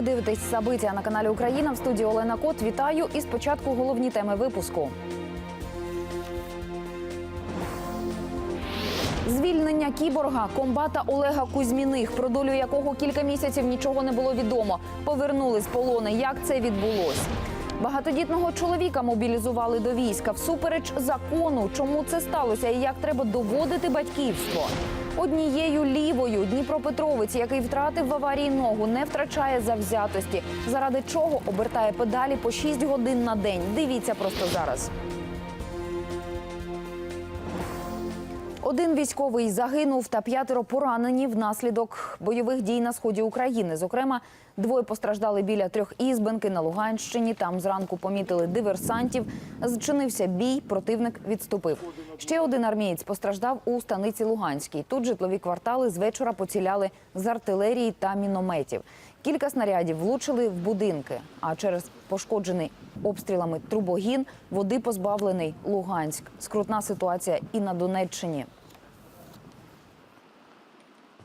Ви дивитесь Сабиття на каналі Україна в студії Олена Кот. Вітаю і спочатку головні теми випуску. Звільнення кіборга комбата Олега Кузьміних, про долю якого кілька місяців нічого не було відомо. Повернули з полони. Як це відбулось? Багатодітного чоловіка мобілізували до війська всупереч закону. Чому це сталося і як треба доводити батьківство? Однією лівою Дніпропетровець, який втратив в аварії ногу, не втрачає завзятості. Заради чого обертає педалі по 6 годин на день. Дивіться просто зараз. Один військовий загинув та п'ятеро поранені внаслідок бойових дій на сході України. Зокрема, двоє постраждали біля трьох ізбенки на Луганщині. Там зранку помітили диверсантів. Зчинився бій, противник відступив. Ще один армієць постраждав у станиці Луганській. Тут житлові квартали з вечора поціляли з артилерії та мінометів. Кілька снарядів влучили в будинки. А через пошкоджений обстрілами трубогін води позбавлений Луганськ. Скрутна ситуація і на Донеччині.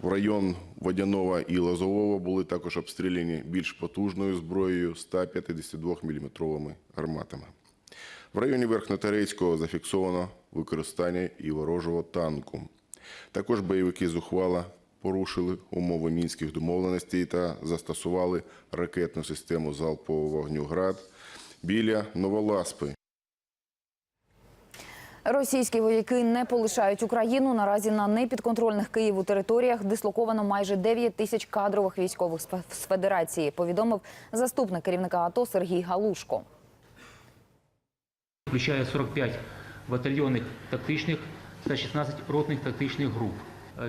В район Водяного і Лозового були також обстріляні більш потужною зброєю 152-мм гарматами. В районі Верхнотарецького зафіксовано використання і ворожого танку. Також бойовики зухвала порушили умови мінських домовленостей та застосували ракетну систему залпового вогню «Град» біля Новоласпи Російські вояки не полишають Україну. Наразі на непідконтрольних Києву територіях дислоковано майже 9 тисяч кадрових військових з Федерації. Повідомив заступник керівника АТО Сергій Галушко. включає 45 батальйонних тактичних та 16 ротних тактичних груп,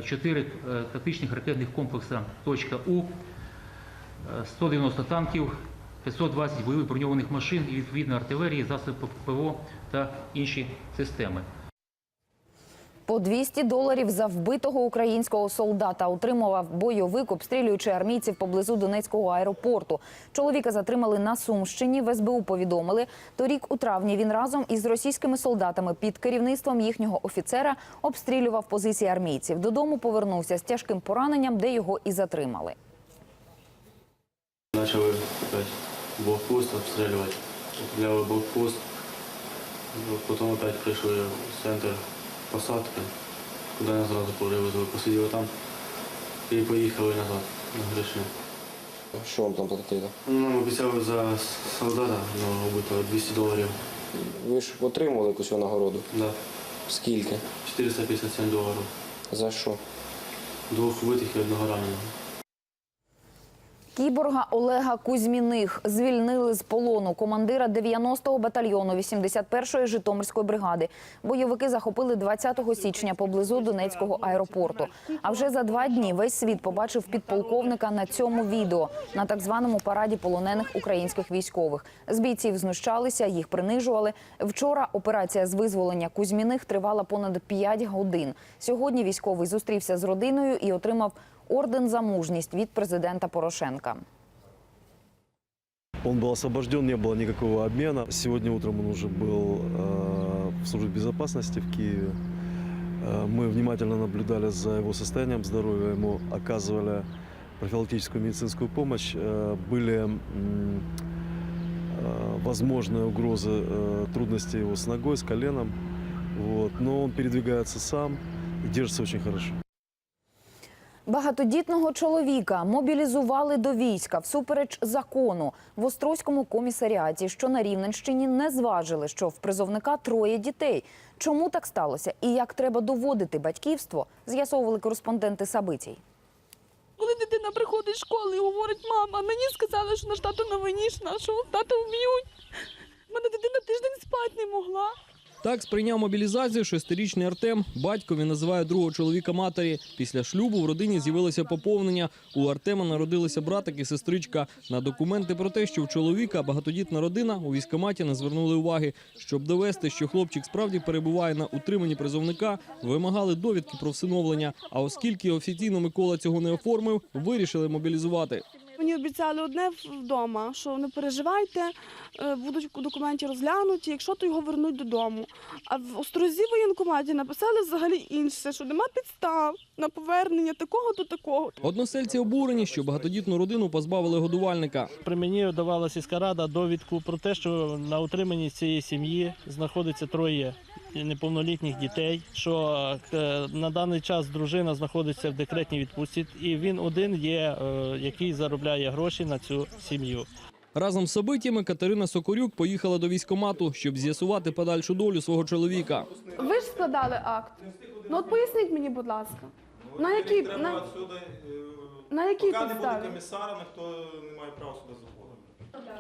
4 тактичних ракетних комплекси «Точка У», е, 190 танків, 520 бойових броньованих машин і відповідно артилерії, засоби ПВО та інші системи. По 200 доларів за вбитого українського солдата отримував бойовик, обстрілюючи армійців поблизу Донецького аеропорту. Чоловіка затримали на Сумщині. В СБУ повідомили. Торік у травні він разом із російськими солдатами під керівництвом їхнього офіцера обстрілював позиції армійців. Додому повернувся з тяжким пораненням, де його і затримали. Начали опять блокпост обстреливать. Обстреляли блокпост. Ну, Потом опять пришли в центр посадки, куда нас сразу привезли. Посиділи там і поїхали назад на Гришню. Що вам там платили? Ну, Нам обіцяли за солдата ну, убитого 200 доларів. Ви ж отримували якусь нагороду. Да. Скільки? 457 доларів. За що? Двох вбитих і одного раненого. Кіборга Олега Кузьміних звільнили з полону командира 90-го батальйону 81-ї Житомирської бригади. Бойовики захопили 20 січня поблизу Донецького аеропорту. А вже за два дні весь світ побачив підполковника на цьому відео на так званому параді полонених українських військових. З бійців знущалися, їх принижували. Вчора операція з визволення Кузьміних тривала понад 5 годин. Сьогодні військовий зустрівся з родиною і отримав орден за мужність від президента Порошенка. Он был освобожден, не было никакого обмена. Сегодня утром он уже был э, в службе безопасности в Киеве. Э, мы внимательно наблюдали за его состоянием здоровья, ему оказывали профилактическую медицинскую помощь. Э, были м, э, возможные угрозы э, трудностей его с ногой, с коленом. Вот. Но он передвигается сам и держится очень хорошо. Багатодітного чоловіка мобілізували до війська всупереч закону в Острозькому комісаріаті, що на Рівненщині не зважили, що в призовника троє дітей. Чому так сталося і як треба доводити батьківство, з'ясовували кореспонденти Сабитій. Коли дитина приходить з школи і говорить, мама, мені сказали, що наш тато на війні, що нашого тата вб'ють. Мене дитина тиждень спати не могла. Так сприйняв мобілізацію шестирічний Артем. Батько він називає другого чоловіка матері. Після шлюбу в родині з'явилося поповнення. У Артема народилися братик і сестричка. На документи про те, що в чоловіка багатодітна родина у військкоматі не звернули уваги. Щоб довести, що хлопчик справді перебуває на утриманні призовника, вимагали довідки про всиновлення. А оскільки офіційно Микола цього не оформив, вирішили мобілізувати. Мені обіцяли одне вдома, що не переживайте, е, будуть документи розглянуті, якщо то його вернуть додому. А в Острозі воєнкоматі написали взагалі інше, що нема підстав на повернення такого до такого. Односельці обурені, що багатодітну родину позбавили годувальника. При мені давала сільська рада довідку про те, що на утриманні цієї сім'ї знаходиться троє неповнолітніх дітей. Що е, на даний час дружина знаходиться в декретній відпустці, і він один є, е, який заробляє гроші на цю сім'ю. Разом з собитіми Катерина Сокорюк поїхала до військомату, щоб з'ясувати подальшу долю свого чоловіка. Ви ж складали акт. Ну от поясніть мені, будь ласка, на якій на, на якій підставі? комісара, ніхто не має права сюди заходити.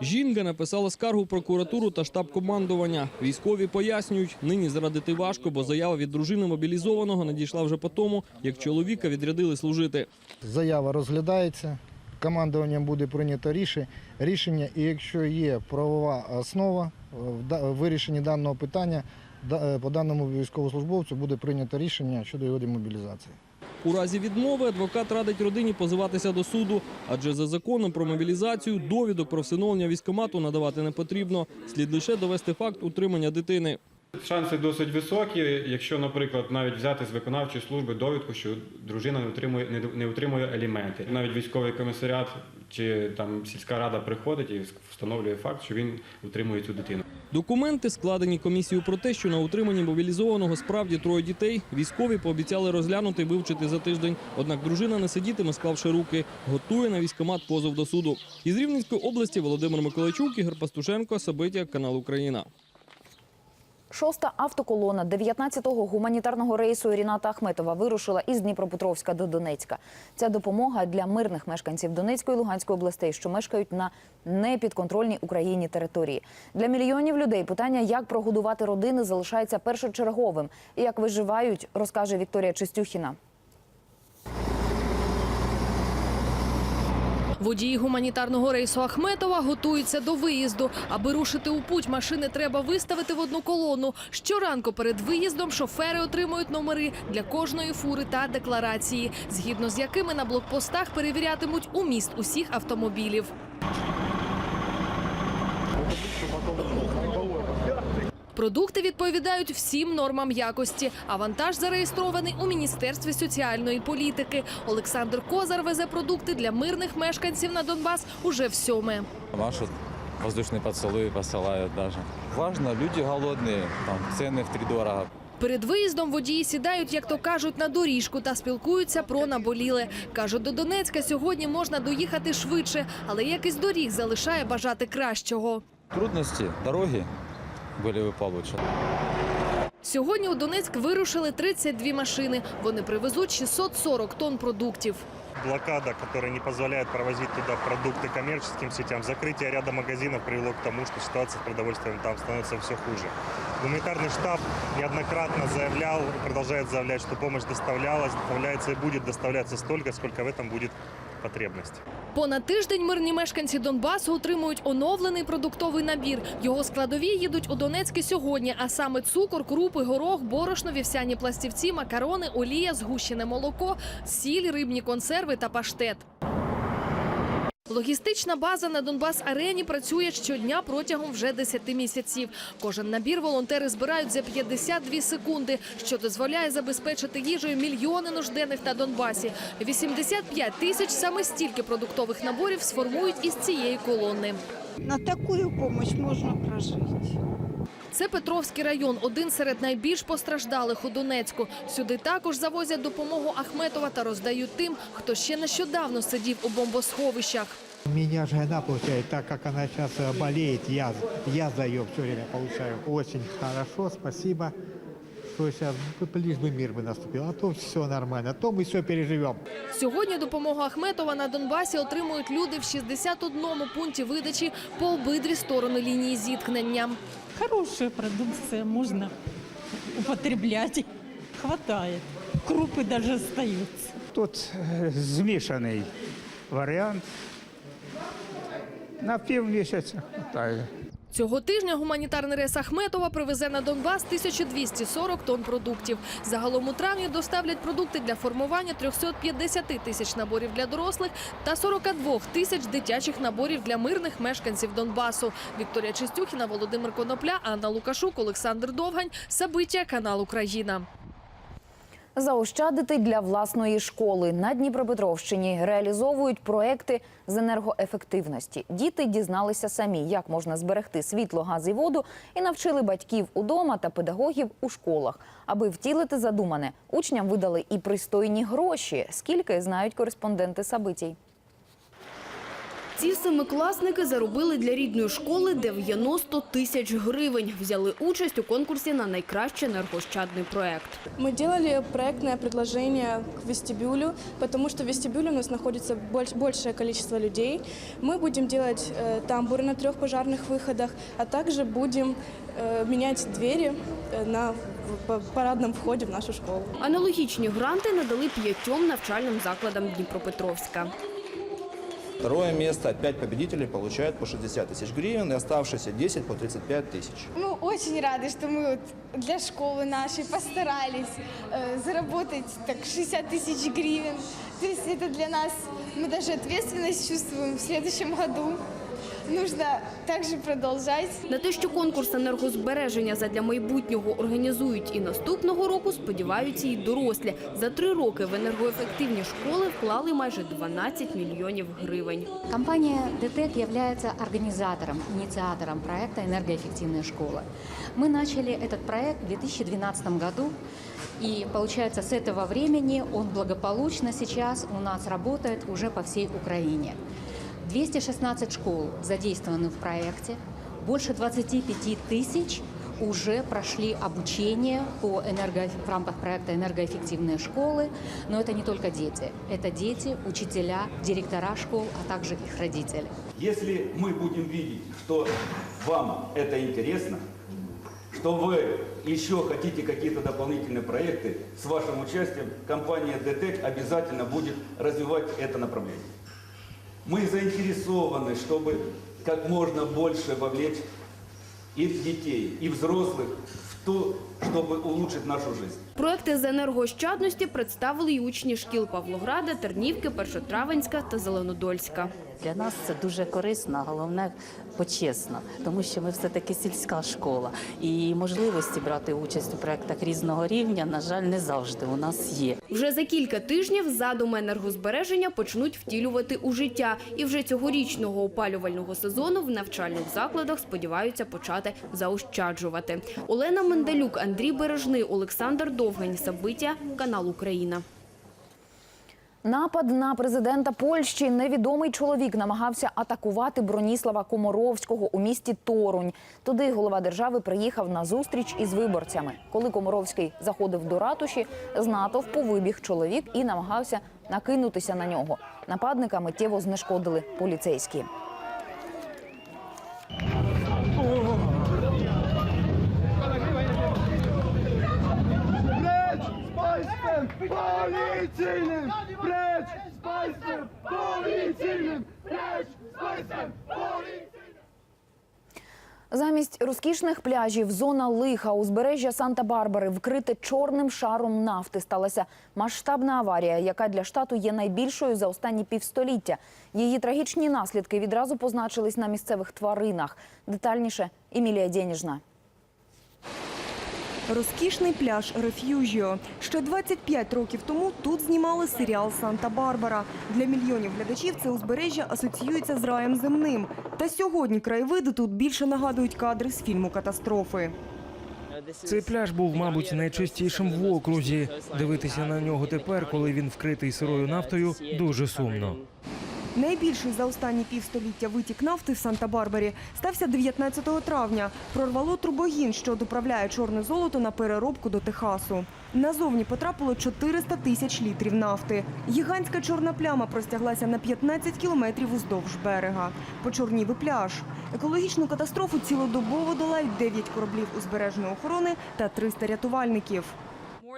Жінка написала скаргу прокуратуру та штаб командування. Військові пояснюють, нині зрадити важко, бо заява від дружини мобілізованого надійшла вже по тому, як чоловіка відрядили служити. Заява розглядається, командуванням буде прийнято рішення, рішення і якщо є правова основа е, в вирішенні даного питання, е, по даному військовослужбовцю буде прийнято рішення щодо його демобілізації. У разі відмови адвокат радить родині позиватися до суду, адже за законом про мобілізацію довідок про всиновлення військомату надавати не потрібно. Слід лише довести факт утримання дитини. Шанси досить високі, якщо, наприклад, навіть взяти з виконавчої служби довідку, що дружина не отримує не, отримує аліменти. Навіть військовий комісаріат чи там сільська рада приходить і встановлює факт, що він утримує цю дитину. Документи, складені комісією про те, що на утриманні мобілізованого справді троє дітей, військові пообіцяли розглянути і вивчити за тиждень. Однак дружина не сидітиме, склавши руки, готує на військомат позов до суду. Із Рівненської області Володимир Миколайчук, Ігор Пастушенко, Сабиття, канал Україна. Шоста автоколона 19-го гуманітарного рейсу Ріната Ахметова вирушила із Дніпропетровська до Донецька. Ця допомога для мирних мешканців Донецької і Луганської областей, що мешкають на непідконтрольній Україні території. Для мільйонів людей питання, як прогодувати родини, залишається першочерговим. І як виживають, розкаже Вікторія Чистюхіна. Водії гуманітарного рейсу Ахметова готуються до виїзду. Аби рушити у путь, машини треба виставити в одну колону. Щоранку перед виїздом шофери отримують номери для кожної фури та декларації, згідно з якими на блокпостах перевірятимуть уміст усіх автомобілів. Продукти відповідають всім нормам якості, а вантаж зареєстрований у Міністерстві соціальної політики. Олександр Козар везе продукти для мирних мешканців на Донбас уже в сьоме. Машут воздушные поцелуи посылают даже. Важно, люди голодные, там цены в три дорого. Перед виїздом водії сідають, як то кажуть, на доріжку та спілкуються про наболіле. Кажуть, до Донецька сьогодні можна доїхати швидше, але якийсь доріг залишає бажати кращого. Трудности, дороги были бы получше. Сьогодні у Донецьк вирушили 32 машини. Вони привезуть 640 тонн продуктів. Блокада, которая не позволяет провозить туда продукты коммерческим сетям, закрытие ряда магазинов привело к тому, что ситуация с продовольствием там становится все хуже. Гуманитарный штаб неоднократно заявлял и продолжает заявлять, что помощь доставлялась, доставляется и будет доставляться столько, сколько в этом будет потребность. Понад тиждень мирні мешканці Донбасу отримують оновлений продуктовий набір. Його складові їдуть у Донецьке сьогодні, а саме цукор, крупи, горох, борошно, вівсяні пластівці, макарони, олія, згущене молоко, сіль, рибні консерви та паштет. Логістична база на Донбас арені працює щодня протягом вже 10 місяців. Кожен набір волонтери збирають за 52 секунди, що дозволяє забезпечити їжею мільйони нужденних на Донбасі. 85 тисяч саме стільки продуктових наборів сформують із цієї колони. На таку допомогу можна прожити. Це Петровський район, один серед найбільш постраждалих у Донецьку. Сюди також завозять допомогу Ахметова та роздають тим, хто ще нещодавно сидів у бомбосховищах. У меня жена получает, так как она сейчас болеет, я, я за ее все время получаю. Очень хорошо, спасибо, что сейчас лишь бы мир бы наступил, а то все нормально, а то мы все переживем. Сьогодні допомогу Ахметова на Донбасі отримують люди в 61 пункті видачі по обидві сторони лінії зіткнення. Хорошая продукция, можно употреблять. Хватает. Крупы даже остаются. Тут змешанный вариант. На пів місяця хватає. Цього тижня гуманітарний рейс Ахметова привезе на Донбас 1240 тонн продуктів. Загалом у травні доставлять продукти для формування 350 тисяч наборів для дорослих та 42 тисяч дитячих наборів для мирних мешканців Донбасу. Вікторія Чистюхіна, Володимир Конопля, Анна Лукашук, Олександр Довгань. Сабиття, канал Україна. Заощадити для власної школи на Дніпропетровщині реалізовують проекти з енергоефективності. Діти дізналися самі, як можна зберегти світло, газ і воду, і навчили батьків удома та педагогів у школах. Аби втілити задумане, учням видали і пристойні гроші. Скільки знають кореспонденти Сабитій. Ці семикласники заробили для рідної школи 90 тисяч гривень. Взяли участь у конкурсі на найкращий енергощадний проект. Мы делали проектное предложение к вестибюлю, потому что в вестибюле у нас находится больш- большее количество людей. Мы будем делать э, тамбуры на трех пожарных выходах, а также будем э, менять двери э, на в- в парадном входе в нашу школу. Аналогічні гранти надали п'ятьом навчальним закладам Дніпропетровська. Второе место, пять победителей получают по 60 тысяч гривен, и оставшиеся 10 по 35 тысяч. Мы очень рады, что мы вот для школы нашей постарались э, заработать так 60 тысяч гривен. То есть это для нас, мы даже ответственность чувствуем в следующем году. Нужно также продолжать. На те, що конкурс енергозбереження задля майбутнього організують і наступного року, сподіваються і дорослі. За три роки в енергоефективні школи вклали майже 12 мільйонів гривень. Компания ДТЭК является организатором, инициатором проекта «Энергоэффективная школа». Мы начали этот проект в 2012 году, и получается с этого времени он благополучно сейчас у нас работает уже по всей Украине. 216 школ задействованы в проекте, больше 25 тысяч уже прошли обучение по энерго... в рамках проекта «Энергоэффективные школы». Но это не только дети. Это дети, учителя, директора школ, а также их родители. Если мы будем видеть, что вам это интересно, что вы еще хотите какие-то дополнительные проекты, с вашим участием компания ДТЭК обязательно будет развивать это направление. Мы заинтересованы, чтобы как можно больше вовлечь и детей, и взрослых в то, чтобы улучшить нашу жизнь. Проекти з енергоощадності представили й учні шкіл Павлограда, Тернівки, Першотравенська та Зеленодольська. Для нас це дуже корисно, головне почесно, тому що ми все-таки сільська школа. І можливості брати участь у проєктах різного рівня, на жаль, не завжди у нас є. Вже за кілька тижнів задум енергозбереження почнуть втілювати у життя. І вже цьогорічного опалювального сезону в навчальних закладах сподіваються почати заощаджувати. Олена Менделюк, Андрій Бережний, Олександр Довгань. Сабиття, канал Україна. Напад на президента Польщі невідомий чоловік намагався атакувати Броніслава Комаровського у місті Торунь. Туди голова держави приїхав на зустріч із виборцями. Коли Комаровський заходив до ратуші, з натовпу вибіг чоловік і намагався накинутися на нього. Нападника миттєво знешкодили поліцейські. Precz z państwem policyjnym! Precz z państwem policyjnym! Замість розкішних пляжів зона лиха узбережжя Санта-Барбари вкрите чорним шаром нафти. Сталася масштабна аварія, яка для штату є найбільшою за останні півстоліття. Її трагічні наслідки відразу позначились на місцевих тваринах. Детальніше Емілія Дєніжна. Розкішний пляж Реф'южіо. Ще 25 років тому тут знімали серіал Санта-Барбара. Для мільйонів глядачів це узбережжя асоціюється з раєм земним. Та сьогодні краєвиди тут більше нагадують кадри з фільму катастрофи. Цей пляж був, мабуть, найчистішим в окрузі. Дивитися на нього тепер, коли він вкритий сирою нафтою, дуже сумно. Найбільший за останні півстоліття витік нафти в Санта-Барбарі стався 19 травня. Прорвало трубогін, що доправляє чорне золото на переробку до Техасу. Назовні потрапило 400 тисяч літрів нафти. Гігантська чорна пляма простяглася на 15 кілометрів уздовж берега. Почорнів і пляж. Екологічну катастрофу цілодобово долають 9 кораблів узбережної охорони та 300 рятувальників.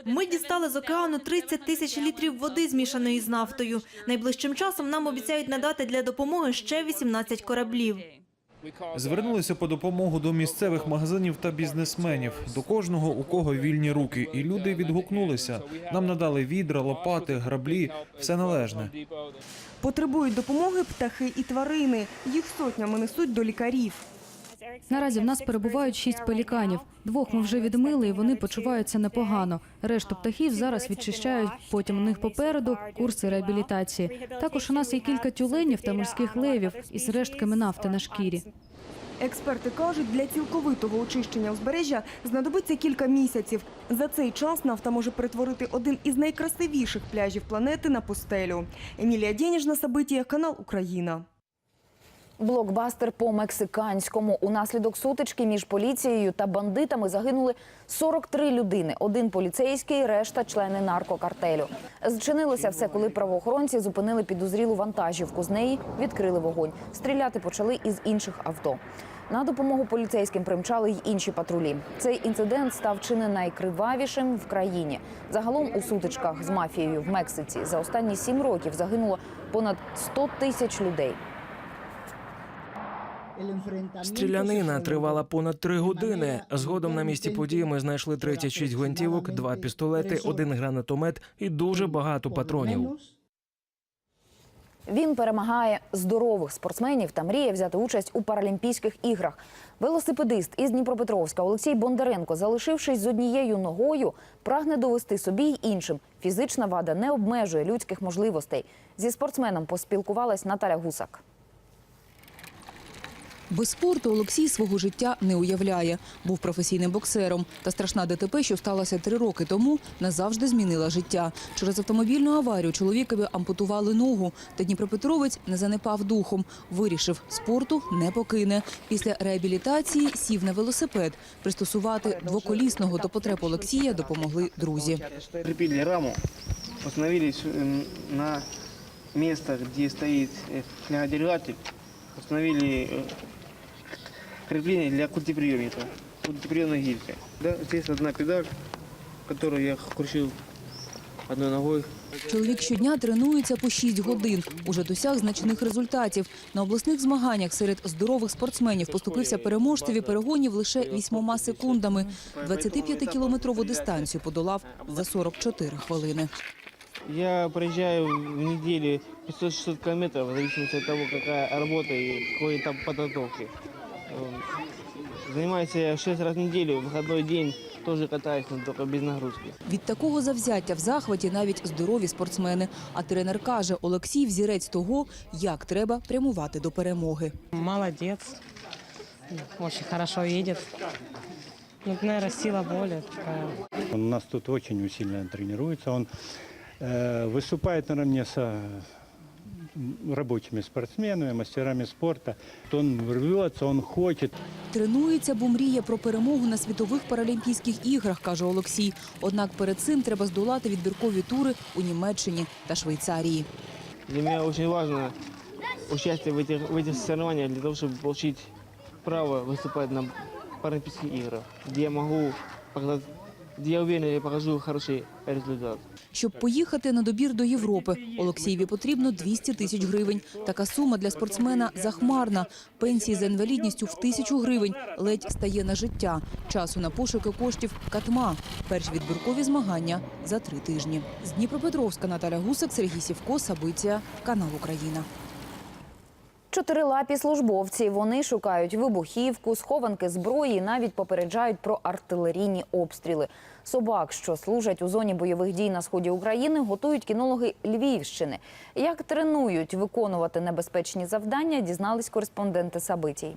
Ми дістали з океану 30 тисяч літрів води, змішаної з нафтою. Найближчим часом нам обіцяють надати для допомоги ще 18 кораблів. Звернулися по допомогу до місцевих магазинів та бізнесменів, до кожного, у кого вільні руки, і люди відгукнулися. Нам надали відра, лопати, граблі, все належне. Потребують допомоги птахи і тварини. Їх сотнями несуть до лікарів. Наразі в нас перебувають шість пеліканів. Двох ми вже відмили, і вони почуваються непогано. Решту птахів зараз відчищають. Потім у них попереду курси реабілітації. Також у нас є кілька тюленів та морських левів із рештками нафти на шкірі. Експерти кажуть, для цілковитого очищення узбережжя знадобиться кілька місяців. За цей час нафта може перетворити один із найкрасивіших пляжів планети на пустелю. Емілія Дєніжна, Сабитія, канал Україна. Блокбастер по мексиканському. Унаслідок сутички між поліцією та бандитами загинули 43 людини. Один поліцейський, решта члени наркокартелю. Зчинилося все, коли правоохоронці зупинили підозрілу вантажівку. З неї відкрили вогонь. Стріляти почали із інших авто. На допомогу поліцейським примчали й інші патрулі. Цей інцидент став чи не найкривавішим в країні. Загалом у сутичках з мафією в Мексиці за останні сім років загинуло понад 100 тисяч людей. Стрілянина тривала понад три години. Згодом на місці події ми знайшли 36 гвинтівок, два пістолети, один гранатомет і дуже багато патронів. Він перемагає здорових спортсменів та мріє взяти участь у Паралімпійських іграх. Велосипедист із Дніпропетровська Олексій Бондаренко, залишившись з однією ногою, прагне довести собі й іншим. Фізична вада не обмежує людських можливостей. Зі спортсменом поспілкувалась Наталя Гусак. Без спорту Олексій свого життя не уявляє. Був професійним боксером. Та страшна ДТП, що сталася три роки тому, назавжди змінила життя. Через автомобільну аварію чоловікові ампутували ногу. Та Дніпропетровець не занепав духом. Вирішив, спорту не покине. Після реабілітації сів на велосипед. Пристосувати двоколісного до потреб Олексія допомогли друзі. Прикрепили раму, установились на место, где стоит э, флягодержатель, установили э, крепление для культиприемника, культиприемной гирькой. Да, здесь одна педаль, которую я кручу одной ногой. Чоловік щодня тренується по 6 годин. Уже досяг значних результатів. На обласних змаганнях серед здорових спортсменів поступився переможцеві перегонів лише 8 секундами. 25-кілометрову дистанцію подолав за 44 хвилини. Я проезжаю в неделю 500-600 километров, в зависимости от того, какая работа и какой этап подготовки. Эм, Занимаюсь я 6 раз в неделю, в выходной день тоже катаюсь, но только без нагрузки. Від такого завзяття в захваті навіть здорові спортсмени. А тренер каже, Олексій взірець того, як треба прямувати до перемоги. Молодец. Очень хорошо едет. Ну, наверное, сила воли такая. Он у нас тут очень усиленно тренируется. Он э, выступает наравне с э, рабочими спортсменами, мастерами спорта. Он рвется, он хочет. Тренується, бо мріє про перемогу на світових паралімпійських іграх, каже Олексій. Однак перед цим треба здолати відбіркові тури у Німеччині та Швейцарії. Для меня очень важно участие в этих, в этих соревнованиях для того, чтобы получить право выступать на Паралимпийских играх, где я могу показать, где я уверен, я покажу хороший результат. Щоб поїхати на добір до Європи, Олексієві потрібно 200 тисяч гривень. Така сума для спортсмена захмарна. Пенсії за інвалідністю в тисячу гривень ледь стає на життя. Часу на пошуки коштів катма. Перші відбіркові змагання за три тижні. З Дніпропетровська Наталя Гусак, Сергій Сівко, Сабиція, канал Україна. Чотирилапі службовці. Вони шукають вибухівку, схованки зброї, і навіть попереджають про артилерійні обстріли. Собак, що служать у зоні бойових дій на сході України, готують кінологи Львівщини. Як тренують виконувати небезпечні завдання, дізнались кореспонденти Сабитій.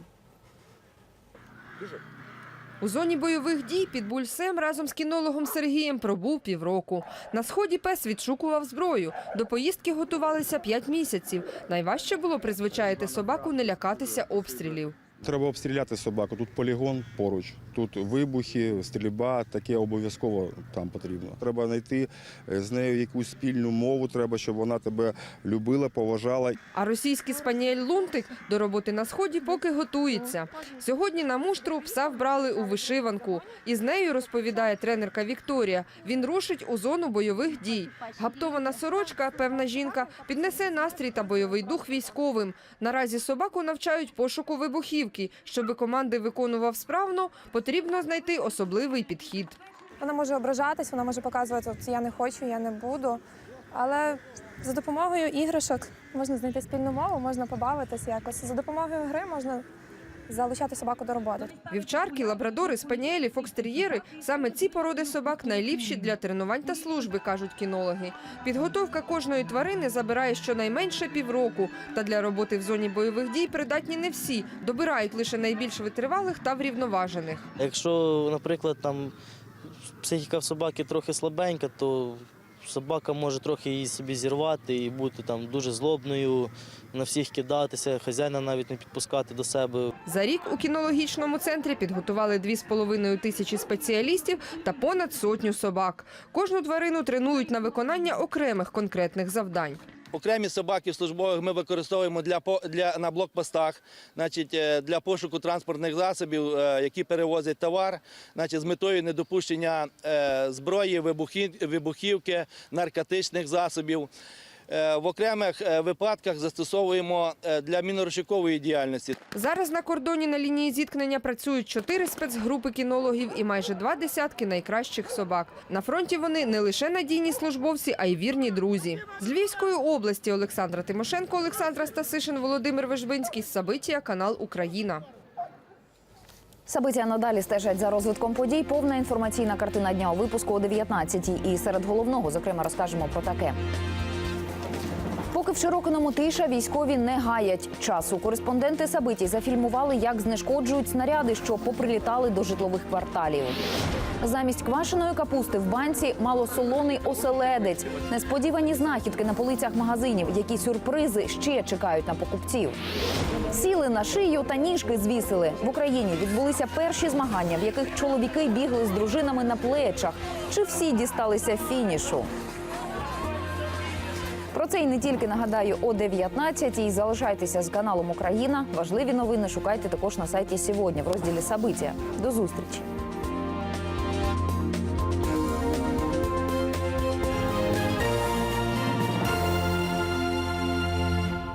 У зоні бойових дій під бульсем разом з кінологом Сергієм пробув півроку. На сході пес відшукував зброю. До поїздки готувалися п'ять місяців. Найважче було призвичаїти собаку не лякатися обстрілів. Треба обстріляти собаку. Тут полігон поруч, тут вибухи, стрільба, таке обов'язково там потрібно. Треба знайти е, з нею якусь спільну мову, треба, щоб вона тебе любила, поважала. А російський спаніель Лунтик до роботи на сході поки готується. Сьогодні на муштру пса вбрали у вишиванку. І з нею розповідає тренерка Вікторія. Він рушить у зону бойових дій. Гаптована сорочка, певна жінка, піднесе настрій та бойовий дух військовим. Наразі собаку навчають пошуку вибухівки. Вибухівки. Щоби команди виконував справно, потрібно знайти особливий підхід. Вона може ображатись, вона може показувати, що я не хочу, я не буду. Але за допомогою іграшок можна знайти спільну мову, можна побавитись якось. За допомогою гри можна залучати собаку до роботи. Вівчарки, лабрадори, спаніелі, фокстер'єри – саме ці породи собак найліпші для тренувань та служби, кажуть кінологи. Підготовка кожної тварини забирає щонайменше півроку. Та для роботи в зоні бойових дій придатні не всі. Добирають лише найбільш витривалих та врівноважених. Якщо, наприклад, там психіка в собаки трохи слабенька, то собака може трохи її собі зірвати і бути там дуже злобною, на всіх кидатися, хазяїна навіть не підпускати до себе. За рік у кінологічному центрі підготували 2,5 тисячі спеціалістів та понад сотню собак. Кожну тварину тренують на виконання окремих конкретних завдань. Окремі собаки службових ми використовуємо для, для, на блокпостах, значить, е, для пошуку транспортних засобів, е, які перевозять товар, значить, з метою недопущення е, зброї, вибухівки, наркотичних засобів. Е, В окремих е, випадках застосовуємо е, для мінорозшукової діяльності. Зараз на кордоні на лінії зіткнення працюють чотири спецгрупи кінологів і майже два десятки найкращих собак. На фронті вони не лише надійні службовці, а й вірні друзі. З Львівської області Олександра Тимошенко, Олександра Стасишин, Володимир Вежбинський. Сабитія, канал Україна. Сабиття надалі стежать за розвитком подій. Повна інформаційна картина дня у випуску о 19-й. І серед головного, зокрема, розкажемо про таке. Поки в Широкиному тиша, військові не гаять часу. Кореспонденти Сабиті зафільмували, як знешкоджують снаряди, що поприлітали до житлових кварталів. Замість квашеної капусти в банці малосолоний оселедець. Несподівані знахідки на полицях магазинів. Які сюрпризи ще чекають на покупців. Сіли на шию та ніжки звісили. В Україні відбулися перші змагання, в яких чоловіки бігли з дружинами на плечах. Чи всі дісталися фінішу? Про це і не тільки нагадаю о 19-й. Залишайтеся з каналом Україна. Важливі новини шукайте також на сайті сьогодні в розділі Сабиття. До зустрічі.